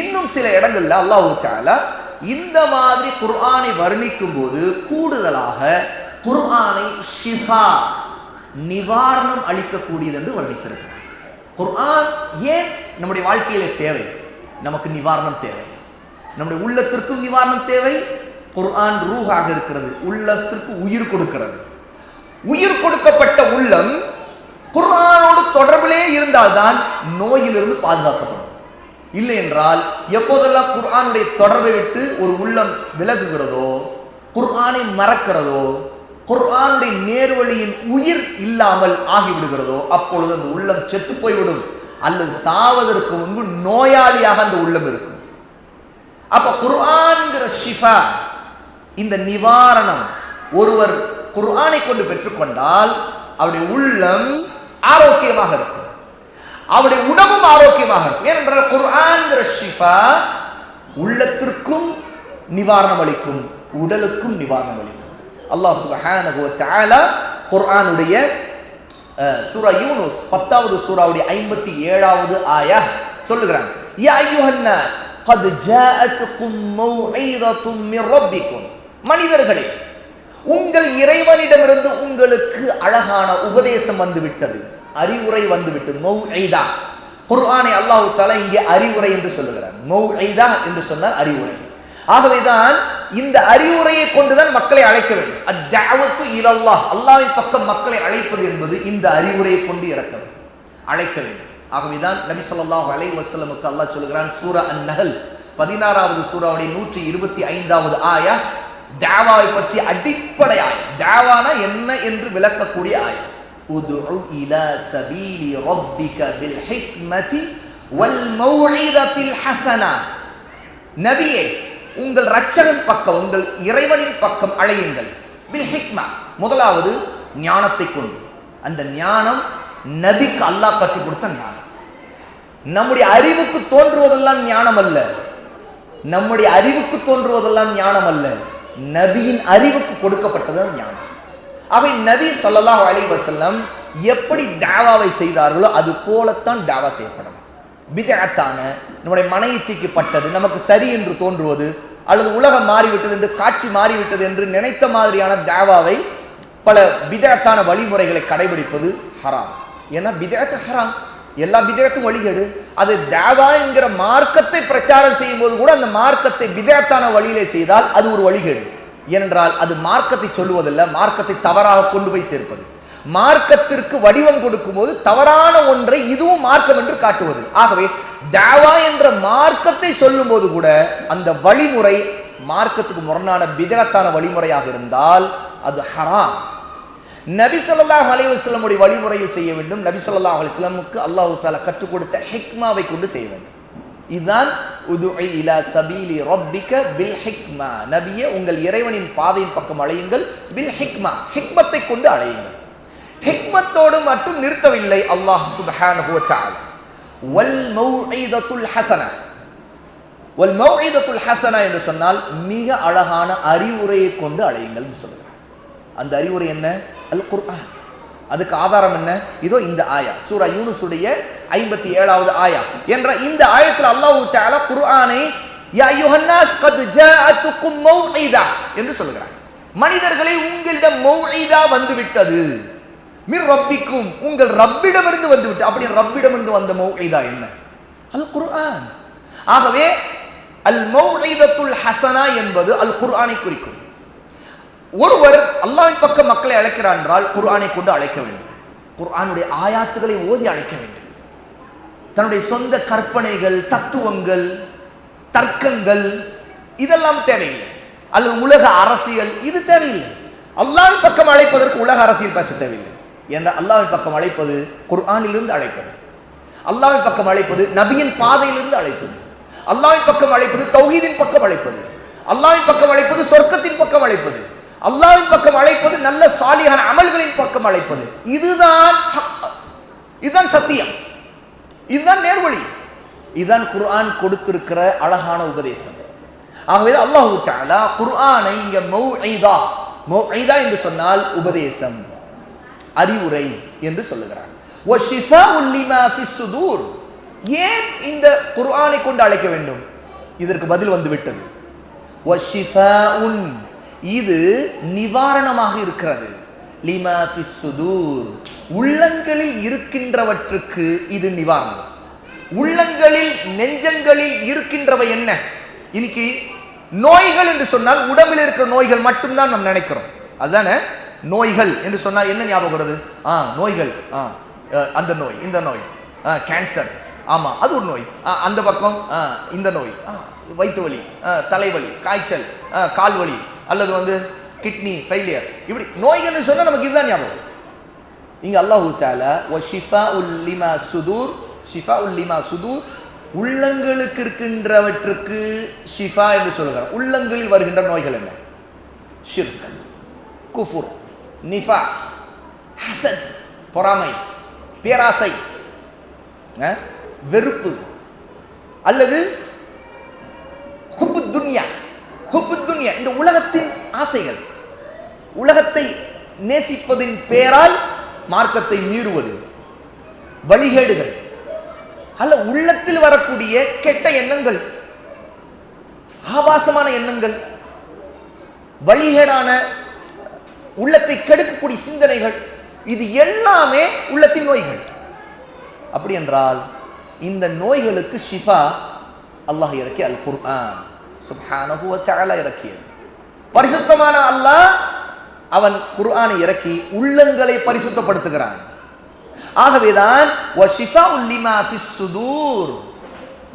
இன்னும் சில இடங்கள்ல அல்லாஹ் தாலா இந்த மாதிரி குர்ஆனை வர்ணிக்கும் போது கூடுதலாக குர்ஆனை ஷிஃபா நிவாரணம் அளிக்கக்கூடியது என்று வர்ணித்திருக்கிறார். குர்ஆன் ஏன் நம்முடைய வாழ்க்கையில தேவை? நமக்கு நிவாரணம் தேவை. நம்முடைய உள்ளத்திற்கும் நிவாரணம் தேவை. குர்ஆன் ரூஹாக இருக்கிறது. உள்ளத்திற்கு உயிர் கொடுக்கிறது. உயிர் கொடுக்கப்பட்ட உள்ளம் குர்ஆனோடு தொடர்பிலே இருந்தால்தான் நோயிலிருந்து பாதுகாக்கப்படும். இல்லை என்றால் எப்போதெல்லாம் குர்ஆனுடைய தொடர்பை விட்டு ஒரு உள்ளம் விலகுகிறதோ குர்ஆனை மறக்கிறதோ குர்ஆனுடைய நேர்வழியின் உயிர் இல்லாமல் ஆகிவிடுகிறதோ அப்பொழுது அந்த உள்ளம் செத்து போய்விடும். அல்லது சாவதற்கு முன்பு நோயாளியாக அந்த உள்ளம் இருக்கும். அப்ப குர்ஆன்கிற ஷிஃபா இந்த நிவாரணம் ஒருவர் குர்ஆனை கொண்டு பெற்றுக்கொண்டால் அவருடைய உள்ளம் ஆரோக்கியமாக இருக்கும். அவருடைய உடம்பும் ஆரோக்கியமாக இருக்கும் ஏனென்றால் குர்ஆன்கிற ஷிஃபா உள்ளத்திற்கும் நிவாரணம் அளிக்கும் உடலுக்கும் நிவாரணம் அளிக்கும் அல்லாஹ் சுப்ஹானஹு வ தஆலா குர்ஆனுடைய அஹ், சூரா யூனுஸ் பத்தாவது சூராவுடைய ஐம்பத்தி ஏழாவது ஆயா சொல்லுகிறாங்க யா அய்யுஹன் நாஸ் قد جاءتكم موعظة من ربكم மனிதர்களே உங்கள் இறைவனிடமிருந்து உங்களுக்கு அழகான உபதேசம் வந்துவிட்டது அறிவுரை வந்துவிட்டது மௌஐதா குர்ஆனை அல்லாஹ் தஆலா இங்கே அறிவுரை என்று சொல்லுகிறார் மௌ ஐதா என்று சொன்னால் அறிவுரை. ஆகவேதான் இந்த அறிவுரையை கொண்டுதான் மக்களை அழைக்க வேண்டும். அத்தாவத்து இலல்லாஹ். அல்லாஹ்வின் பக்கம் மக்களை அழைப்பது என்பது இந்த அறிவுரையை கொண்டு இறக்க வேண்டும். அழைக்க வேண்டும். ஆகவேதான் நபி ஸல்லல்லாஹு அலை வசலமுக்கு அல்லாஹ் சொல்கிறான் சூரா அன் நகல் பதினாறாவது சூறாவுடைய நூற்றி இருபத்தி ஐந்தாவது ஆயா. தேவாவை பற்றி அடிப்படை ஆயம் தேவானா என்ன என்று விளக்கக்கூடிய ஆயம் உதுஉ இலா சபீலி ரப்பிக பில் ஹிக்மதி வல் மௌஇதத்தில் ஹசனா நபியே உங்கள் ரட்சகன் பக்கம் உங்கள் இறைவனின் பக்கம் அழையுங்கள். பில் ஹிக்மா முதலாவது ஞானத்தை கொண்டு. அந்த ஞானம் நபிக்கு அல்லாஹ் கற்றுக் கொடுத்த ஞானம். நம்முடைய அறிவுக்கு தோன்றுவதெல்லாம் ஞானம் அல்ல. நம்முடைய அறிவுக்கு தோன்றுவதெல்லாம் ஞானம் அல்ல. நபியின் அறிவுக்கு கொடுக்கப்பட்டதான் ஞானம். அவை நபி சொல்லலாம் அலி வசல்லம் எப்படி தாவாவை செய்தார்களோ அது போலத்தான் தாவா செய்யப்படும். பிதஅத்தான நம்முடைய மன இச்சைக்கு பட்டது நமக்கு சரி என்று தோன்றுவது அல்லது உலகம் மாறிவிட்டது என்று காட்சி மாறிவிட்டது என்று நினைத்த மாதிரியான தாவாவை பல பிதஅத்தான வழிமுறைகளை கடைபிடிப்பது ஹராம். ஏன்னா பிதஅத்து ஹராம். எல்லா பிதஅத்தும் வழிகேடு. அது தாவா என்கிற மார்க்கத்தை பிரச்சாரம் செய்யும் போது கூட அந்த மார்க்கத்தை பிதஅத்தான வழியிலே செய்தால் அது ஒரு வழிகேடு. ஏனென்றால் அது மார்க்கத்தை சொல்லுவதல்ல மார்க்கத்தை தவறாக கொண்டு போய் சேர்ப்பது. மார்க்கத்திற்கு வடிவம் கொடுக்கும்போது தவறான ஒன்றை இதுவும் மார்க்கம் என்று காட்டுவது. ஆகவே தாவா என்ற மார்க்கத்தை சொல்லும்போது கூட அந்த வழிமுறை மார்க்கத்துக்கு முரணான பிதகத்தான வழிமுறையாக இருந்தால் அது ஹராம். நபி ஸல்லல்லாஹு அலைஹி வழிமுறையில் செய்ய வேண்டும். நபி ஸல்லல்லாஹு அலைஹி அல்லாஹு தால கற்றுக் கொடுத்த ஹிக்மாவை கொண்டு செய்ய வேண்டும். இதுதான் உதுஇ இலா சபீலி ரப்பிக பில் ஹிக்மா நபிய உங்கள் இறைவனின் பாதையின் பக்கம் அழையுங்கள் பில் ஹிக்மா ஹிக்மத்தை கொண்டு அழையுங்கள் ஹிக்மத்தோடு மட்டும் நிறுத்தவில்லை அல்லாஹ் சுப்ஹானஹு தஆலா வல் மௌஇதத்துல் ஹஸனா வல் மௌஇதத்துல் ஹஸனா என்று சொன்னால் மிக அழகான அறிவுரையை கொண்டு அழையுங்கள் சொல்லுகிறார். அந்த அறிவுரை என்ன? அல் குர்ஆன். அதுக்கு ஆதாரம் என்ன? இதோ இந்த ஆயா. சூரா யூனுசுடைய ஐம்பத்தி ஏழாவது ஆயா. என்ற இந்த ஆயத்தில் அல்லாஹ் தாலா குர்ஆனை யா யுஹன்னாஸ் கத் ஜாஅத்துக்கும் மௌஇதா என்று சொல்கிறார் மனிதர்களை உங்களிடம் மௌஇதா வந்து விட்டது மிர் ரப்பிக்கும் உங்கள் ரப்பிடமிருந்து வந்து விட்டு அப்படி ரப்பிடமிருந்து வந்த மௌஇதா என்ன? அல் குர்ஆன். ஆகவே அல் மௌஇதத்துல் ஹசனா என்பது அல் குர்ஆனை குறிக்கும். ஒருவர் அல்லாவின் பக்கம் மக்களை அழைக்கிறார் என்றால் குர்ஆனை கொண்டு அழைக்க வேண்டும். குர்ஆனுடைய ஆயாத்துகளை ஓதி அழைக்க வேண்டும். தன்னுடைய சொந்த கற்பனைகள் தத்துவங்கள் தர்க்கங்கள் இதெல்லாம் தேவையில்லை. அல்லது உலக அரசியல் இது தேவையில்லை. அல்லாவின் பக்கம் அழைப்பதற்கு உலக அரசியல் பேச தேவையில்லை. என்ற அல்லாவின் பக்கம் அழைப்பது குர்ஆனிலிருந்து அழைப்பது. அல்லாவின் பக்கம் அழைப்பது நபியின் பாதையிலிருந்து அழைப்பது. அல்லாவின் பக்கம் அழைப்பது தௌஹீதின் பக்கம் அழைப்பது. அல்லாவின் பக்கம் அழைப்பது சொர்க்கத்தின் பக்கம் அழைப்பது. அல்லாவின் பக்கம் அழைப்பது நல்ல சாலியான அமல்களின் பக்கம் அழைப்பது. இதுதான் இதுதான் சத்தியம். இதுதான் நேர்வழி. இதுதான் குர்ஆன் கொடுத்திருக்கிற அழகான உபதேசம். ஆகவே அல்லாஹு தஆலா குர்ஆனை இங்க மௌஐதா மௌஐதா என்று சொன்னால் உபதேசம் அறிவுரை என்று சொல்லுகிறார். ஒஷிஃபா லிமா ஃபிஸ் சுதூர். ஏன் இந்த குர்ஆனை கொண்டு அழைக்க வேண்டும்? இதற்கு பதில் வந்து விட்டது வஷிஃபாஉன் இது நிவாரணமாக இருக்கிறது. லிமா சுதூர் உள்ளங்களில் இருக்கின்றவற்றுக்கு இது நிவாரணம். உள்ளங்களில் நெஞ்சங்களில் இருக்கின்றவை என்ன? இன்னைக்கு நோய்கள் என்று சொன்னால் உடம்பில் இருக்கிற நோய்கள் மட்டும்தான் நாம் நினைக்கிறோம். அதுதானே? நோய்கள் என்று சொன்னால் என்ன ஞாபகம் வருது? ஆ நோய்கள். ஆ அந்த நோய் இந்த நோய். ஆ கேன்சர் ஆமாம் அது ஒரு நோய். ஆ, அந்த பக்கம் ஆ, இந்த நோய். ஆ, வயிற்று வலி ஆ, தலைவலி காய்ச்சல் ஆ, கால் வலி அல்லது வந்து கிட்னி ஃபெயிலியர் இப்படி நோய்கள்னு சொன்னால் நமக்கு இதுதான் ஞாபகம். இங்கே அல்லாஹு தால ஓ ஷிஃபா உல்லிமா சுதூர் ஷிஃபா உல்லிமா சுதூர். உள்ளங்களுக்கு இருக்கின்றவற்றுக்கு ஷிஃபா என்று சொல்கிறார் உள்ளங்களில் வருகின்ற நோய்கள் என்ன? ஷிர்க் குஃபுர் நிஃபா ஹசத் பொறாமை பேராசை வெறுப்பு அல்லது இந்த உலகத்தின் ஆசைகள். உலகத்தை நேசிப்பதின் பெயரால் மார்க்கத்தை மீறுவது. வழிகேடுகள். அல்ல உள்ளத்தில் வரக்கூடிய கெட்ட எண்ணங்கள் ஆபாசமான எண்ணங்கள் வழிகேடான உள்ளத்தை கெடுக்கக்கூடிய சிந்தனைகள் இது எல்லாமே உள்ளத்தின் நோய்கள். அப்படி என்றால் இந்த நோய்களுக்கு ஷிஃபா அல்லாஹ் இறக்கிய அல் குர்ஆன். சுப்ஹானஹு வ தஆலா இறக்கியது. பரிசுத்தமான அல்லாஹ் அவன் குர்ஆனை இறக்கி உள்ளங்களை பரிசுத்தப்படுத்துகிறான். ஆகவேதான் வ ஷிஃபாஉல் லிமா ஃபிஸ் சுதூர்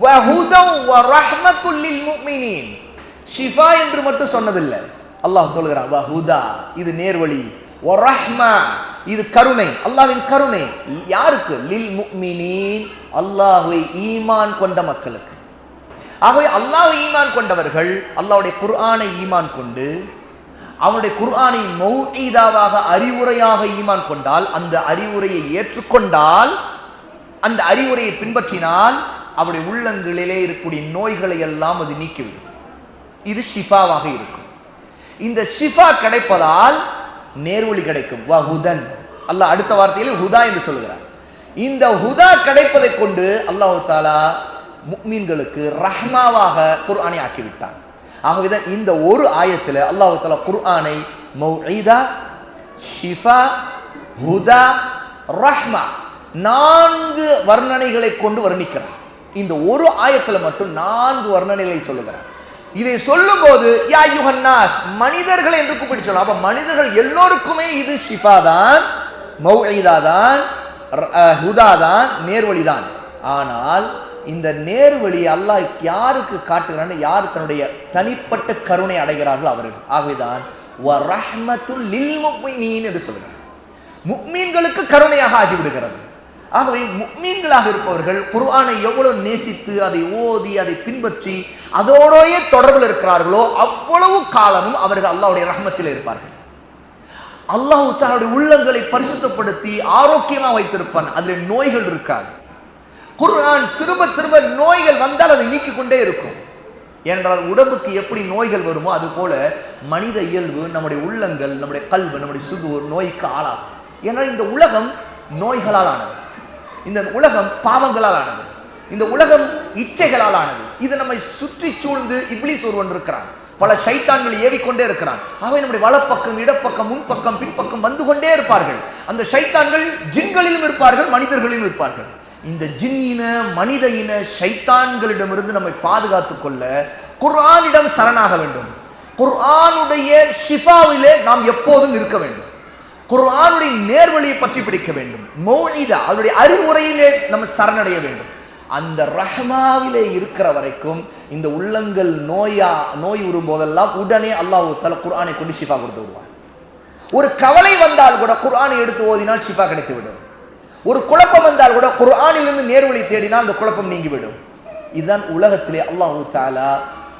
வ ஹுதவ் வ ரஹ்மத்துல் ஷிஃபா என்று மட்டும் சொன்னதில்லை. அல்லாஹ் சொல்கிறான் வஹுதா இது நேர்வழி வ ரஹ்மா இது கருணை அல்லாஹ்வின் கருணை. யாருக்கு? லில் முஃமினீன் அல்லாஹ்வை ஈமான் கொண்ட மக்களுக்கு. ஆகவே அல்லாஹ் ஈமான் கொண்டவர்கள் அல்லாவுடைய குர்ஆனை ஈமான் கொண்டு அவனுடைய குர்ஆனை மௌஈதாவாக அறிவுரையாக ஈமான் கொண்டால் அந்த அறிவுரையை ஏற்றுக்கொண்டால் அந்த அறிவுரையை பின்பற்றினால் அவருடைய உள்ளங்களிலே இருக்கக்கூடிய நோய்களை எல்லாம் அது நீக்கிவிடும். இது ஷிஃபாவாக இருக்கும். இந்த ஷிஃபா கிடைப்பதால் நேர்வழி கிடைக்கும். வஹுதன் அல்லாஹ் அடுத்த வார்த்தையில் ஹுதா என்று சொல்கிறார் இந்த ஹுதா கிடைப்பதை கொண்டு அல்லாஹ் தாலா முக்மீன்களுக்கு ரஹ்மாவாக குர்ஆனை ஆக்கிவிட்டான். ஆகவேதான் இந்த ஒரு ஆயத்தில் அல்லாஹு தாலா குர்ஆனை மௌஈதா ஷிஃபா ஹுதா ரஹ்மா நான்கு வர்ணனைகளை கொண்டு வர்ணிக்கிறார் இந்த ஒரு ஆயத்தில் மட்டும் நான்கு வர்ணனைகளை சொல்லுகிறார் இதை சொல்லும்போது யா யுஹன்னாஸ் மனிதர்களை என்று கூப்பிட்டு சொல்லலாம் அப்ப மனிதர்கள் எல்லோருக்குமே இது ஷிஃபா தான் மௌஈதா தான் ஹுதா தான் நேர்வழி தான். ஆனால் இந்த நேர்வழி அல்லாஹ் யாருக்கு காட்டுகிறான்னு யார் தன்னுடைய தனிப்பட்ட கருணை அடைகிறார்களோ அவர்கள் ஆகவேதான் என்று சொல்கிறார் முக்மீன்களுக்கு கருணையாக ஆகிவிடுகிறது. ஆகவே முக்மீன்களாக இருப்பவர்கள் குர்ஆனை எவ்வளவு நேசித்து அதை ஓதி அதை பின்பற்றி அதோடயே தொடர்பில் இருக்கிறார்களோ அவ்வளவு காலமும் அவர்கள் அல்லாவுடைய ரஹ்மத்தில் இருப்பார்கள். அல்லாஹ் தன்னுடைய உள்ளங்களை பரிசுத்தப்படுத்தி ஆரோக்கியமாக வைத்திருப்பான். அதில் நோய்கள் இருக்காது. குர்ஆன் திரும்ப திரும்ப நோய்கள் வந்தால் அதை நீக்கிக் கொண்டே இருக்கும். என்றால் உடம்புக்கு எப்படி நோய்கள் வருமோ அது போல மனித இயல்பு நம்முடைய உள்ளங்கள் நம்முடைய கல்வி நம்முடைய சுதூர் நோய்க்கு ஆளாகும். ஏன்னால் இந்த உலகம் நோய்களால் ஆனது இந்த உலகம் பாவங்களால் ஆனது இந்த உலகம் இச்சைகளால் ஆனது இது நம்மை சுற்றி சூழ்ந்து இப்லீஸ் ஒருவன் இருக்கிறான். பல சைத்தான்களை ஏறிக்கொண்டே இருக்கிறான். அவை நம்முடைய வலப்பக்கம் இடப்பக்கம் முன்பக்கம் பின்பக்கம் வந்து கொண்டே இருப்பார்கள். அந்த சைத்தான்கள் ஜின்களிலும் இருப்பார்கள் மனிதர்களிலும் இருப்பார்கள். இந்த ஜின்னின மனித இன சைத்தான்களிடமிருந்து நம்மை பாதுகாத்துக் கொள்ள குர்ஆனிடம் சரணாக வேண்டும். குர்ஆனுடைய ஷிஃபாவிலே நாம் எப்போதும் இருக்க வேண்டும். குர்ஆனுடைய நேர்வழியை பற்றி பிடிக்க வேண்டும். மௌலிதா அவருடைய அறிவுரையிலே நம்ம சரணடைய வேண்டும். அந்த ரஹ்மாவிலே இருக்கிற வரைக்கும் இந்த உள்ளங்கள் நோயா நோய் உறும் போதெல்லாம் உடனே அல்லாஹ் தல குர்ஆனை கொண்டு ஷிஃபா கொடுத்து விடுவான். ஒரு கவலை வந்தால் கூட குர்ஆனை எடுத்து ஓதினால் ஷிஃபா கிடைத்து விடும். ஒரு குழப்பம் வந்தால் கூட குர்ஆனிலிருந்து நேர்வழி தேடினால் அந்த குழப்பம் நீங்கிவிடும். இதுதான் உலகத்திலே அல்லாஹு தாலா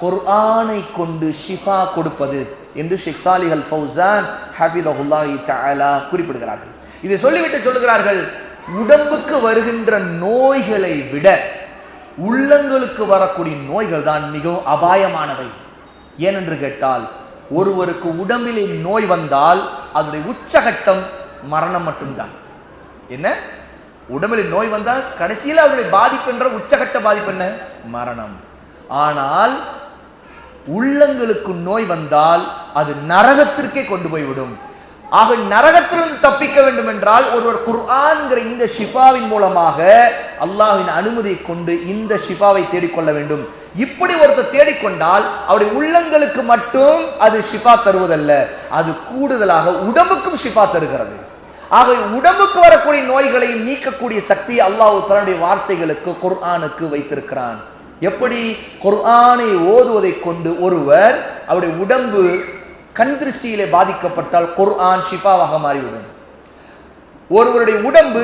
குர்ஆனை கொண்டு ஷிஃபா கொடுப்பது என்று ஷேக் சாலிஹல் அல் ஃபௌசான் ஹபிதஹுல்லாஹி தஆலா குறிப்பிடுகிறார்கள். இதை சொல்லிவிட்டு சொல்லுகிறார்கள் உடம்புக்கு வருகின்ற நோய்களை விட உள்ளங்களுக்கு வரக்கூடிய நோய்கள் தான் மிகவும் அபாயமானவை. ஏனென்று கேட்டால் ஒருவருக்கு உடம்பிலே நோய் வந்தால் அதனுடைய உச்சகட்டம் மரணம் மட்டும்தான். என்ன? உடம்பில் நோய் வந்தால் கடைசியில் அவருடைய பாதிப்பு என்ற உச்சகட்ட பாதிப்பு என்ன? மரணம். ஆனால் உள்ளங்களுக்கு நோய் வந்தால் அது நரகத்திற்கே கொண்டு போய்விடும். ஆக நரகத்திலிருந்து தப்பிக்க வேண்டும் என்றால் ஒருவர் குர்ஆன்கிற இந்த ஷிஃபாவின் மூலமாக அல்லாஹின் அனுமதியை கொண்டு இந்த ஷிஃபாவை தேடிக்கொள்ள வேண்டும். இப்படி ஒருத்தர் தேடிக்கொண்டால் அவருடைய உள்ளங்களுக்கு மட்டும் அது ஷிஃபா தருவதல்ல. அது கூடுதலாக உடம்புக்கும் ஷிஃபா தருகிறது. ஆகவே உடம்புக்கு வரக்கூடிய நோய்களை நீக்கக்கூடிய சக்தி அல்லாஹ் தன்னுடைய வார்த்தைகளுக்கு குர்ஆனுக்கு வைத்திருக்கிறான். எப்படி? குர்ஆனை ஓதுவதை கொண்டு ஒருவர் அவருடைய உடம்பு கண் திருஷ்டியிலே பாதிக்கப்பட்டால் குர்ஆன் ஷிஃபாவாக மாறிவிடும். ஒருவருடைய உடம்பு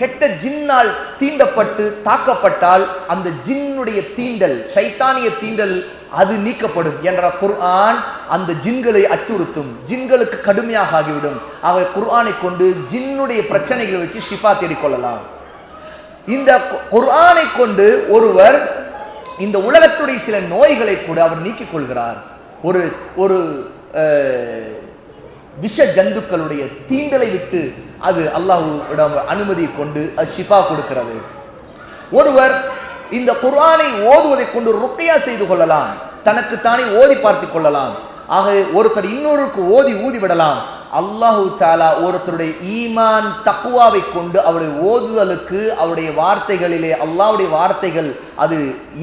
கெட்ட ஜின்னால் தீண்டப்பட்டு தாக்கப்பட்டால் அந்த ஜின்னுடைய தீண்டல் சைத்தானிய தீண்டல் அது நீக்கப்படும் என்ற குர்ஆன் அந்த ஜின்களை அச்சுறுத்தும். ஜின்களுக்கு கடுமையாக ஆகிவிடும். ஆக குர்ஆனை கொண்டு ஜின்னுடைய பிரச்சனைகளை வச்சு ஷிஃபா தேடிக்கொள்ளலாம். இந்த குர்ஆனை கொண்டு ஒருவர் இந்த உலகத்துடைய சில நோய்களை கூட அவர் நீக்கிக் கொள்கிறார் ஒரு ஒரு விஷ ஜந்துக்களுடைய தீண்டலை விட்டு அது அல்லாஹ்விடம் அனுமதி கொண்டு அது ஷிஃபா கொடுக்கிறது. ஒருவர் இந்த குர்ஆனை ஓதுவதை கொண்டு ருக்கையா செய்து கொள்ளலாம். தனக்கு தானே ஓதி பார்த்து கொள்ளலாம். ஆக ஒருத்தர் இன்னொருக்கு ஓதி ஊதி விடலாம் அல்லாஹு தாலா ஒருத்தருடைய ஈமான் தக்குவாவை கொண்டு அவருடைய ஓதுதலுக்கு அவருடைய வார்த்தைகளிலே அல்லாவுடைய வார்த்தைகள் அது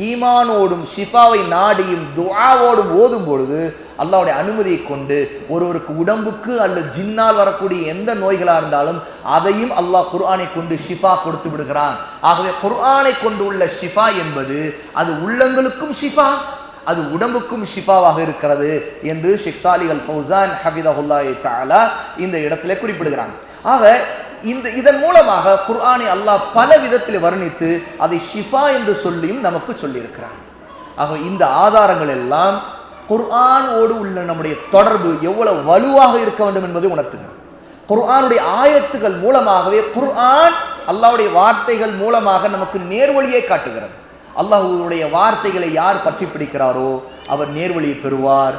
ஈமானோடும் ஷிஃபாவை நாடியும் துவாவோடும் ஓதும் பொழுது அல்லாவுடைய அனுமதியை கொண்டு ஒருவருக்கு உடம்புக்கு அல்லது ஜின்னால் வரக்கூடிய எந்த நோய்களாக இருந்தாலும் அதையும் அல்லாஹ் குர்ஆனை கொண்டு ஷிஃபா கொடுத்து விடுகிறான். ஆகவே குர்ஆனை கொண்டு உள்ள ஷிஃபா என்பது அது உள்ளங்களுக்கும் ஷிஃபா அது உடம்புக்கும் ஷிஃபாவாக இருக்கிறது என்று ஷேக் சாலி அல் ஃபௌசான் ஹபிதஹுல்லாஹி தாலா இந்த இடத்துல குறிப்பிடுகிறாங்க ஆக இந்த இதன் மூலமாக குர்ஆனை அல்லாஹ் பல விதத்தில் வர்ணித்து அதை ஷிஃபா என்று சொல்லியும் நமக்கு சொல்லியிருக்கிறான். ஆக இந்த ஆதாரங்கள் எல்லாம் குர்ஆனோடு உள்ள நம்முடைய தொடர்பு எவ்வளவு வலுவாக இருக்க வேண்டும் என்பதை உணர்த்துகிறது. குர்ஆனுடைய ஆயத்துகள் மூலமாகவே குர்ஆன் அல்லாவுடைய வார்த்தைகள் மூலமாக நமக்கு நேர்வழியை காட்டுகிறது. அல்லாஹ்வுடைய வார்த்தைகளை யார் பற்றி பிடிக்கிறாரோ அவர் நேர்வழியை பெறுவார்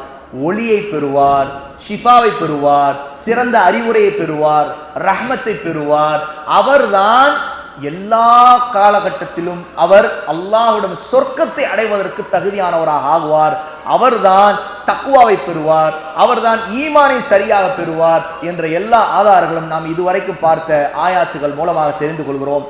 ஒளியை பெறுவார் ஷிஃபாவை பெறுவார் சிறந்த அறிவுரையை பெறுவார் ரஹ்மத்தை பெறுவார். அவர்தான் எல்லா காலகட்டத்திலும் அவர் அல்லாஹுடன் சொர்க்கத்தை அடைவதற்கு தகுதியானவராக ஆகுவார். அவர்தான் தக்குவாவை பெறுவார் அவர்தான் ஈமானை சரியாக பெறுவார் என்ற எல்லா ஆதாரங்களும் நாம் இதுவரைக்கும் பார்த்த ஆயாத்துகள் மூலமாக தெரிந்து கொள்கிறோம்.